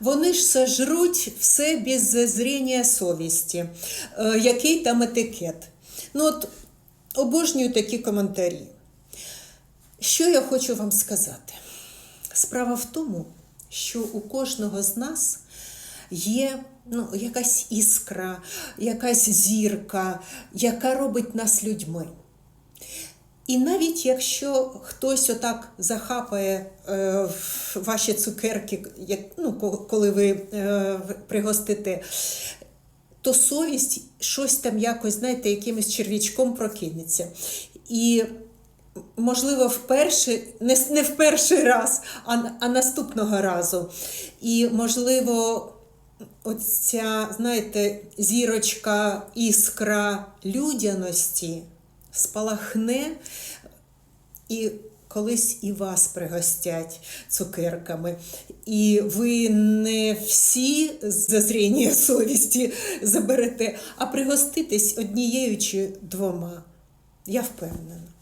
Вони ж сожруть все без зазріння совісті, Е, який там етикет. Ну от обожнюю такі коментарі. Що я хочу вам сказати? Справа в тому, що у кожного з нас є ну, якась іскра, якась зірка, яка робить нас людьми. І навіть якщо хтось отак захапає е, ваші цукерки, як, ну, коли ви е, пригостите, то совість щось там якось, знаєте, якимось черв'ячком прокинеться. І, можливо, вперше, не, не в перший раз, а, а наступного разу. І, можливо, оця, знаєте, зірочка, іскра людяності спалахне і колись і вас пригостять цукерками. І ви не всі з зазріння совісті заберете, а пригоститесь однією чи двома. Я впевнена.